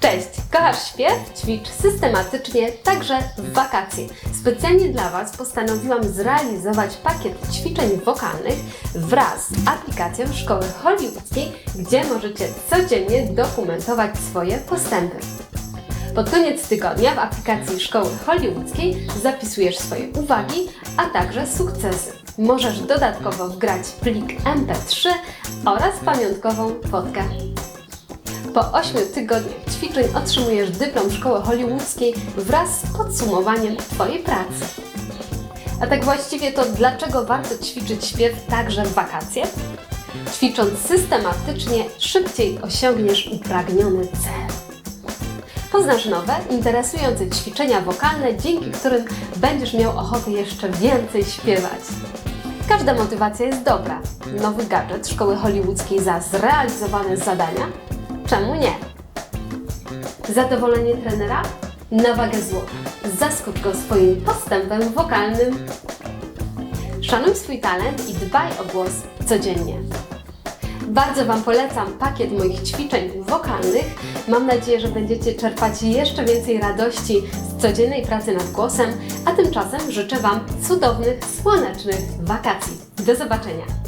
Cześć! Kochasz śpiew? Ćwicz systematycznie także w wakacje. Specjalnie dla Was postanowiłam zrealizować pakiet ćwiczeń wokalnych wraz z aplikacją Szkoły Hollywoodzkiej, gdzie możecie codziennie dokumentować swoje postępy. Pod koniec tygodnia w aplikacji Szkoły Hollywoodzkiej zapisujesz swoje uwagi, a także sukcesy. Możesz dodatkowo wgrać plik MP3 oraz pamiątkową fotkę. Po 8 tygodniach ćwiczeń otrzymujesz dyplom Szkoły Hollywoodzkiej wraz z podsumowaniem Twojej pracy. A tak właściwie to dlaczego warto ćwiczyć śpiew także w wakacje? Ćwicząc systematycznie, szybciej osiągniesz upragniony cel. Poznasz nowe, interesujące ćwiczenia wokalne, dzięki którym będziesz miał ochotę jeszcze więcej śpiewać. Każda motywacja jest dobra. Nowy gadżet Szkoły Hollywoodzkiej za zrealizowane zadania? Czemu nie? Zadowolenie trenera? Na wagę złota. Zaskocz go swoim postępem wokalnym. Szanuj swój talent i dbaj o głos codziennie. Bardzo Wam polecam pakiet moich ćwiczeń wokalnych. Mam nadzieję, że będziecie czerpać jeszcze więcej radości z codziennej pracy nad głosem, a tymczasem życzę Wam cudownych, słonecznych wakacji. Do zobaczenia!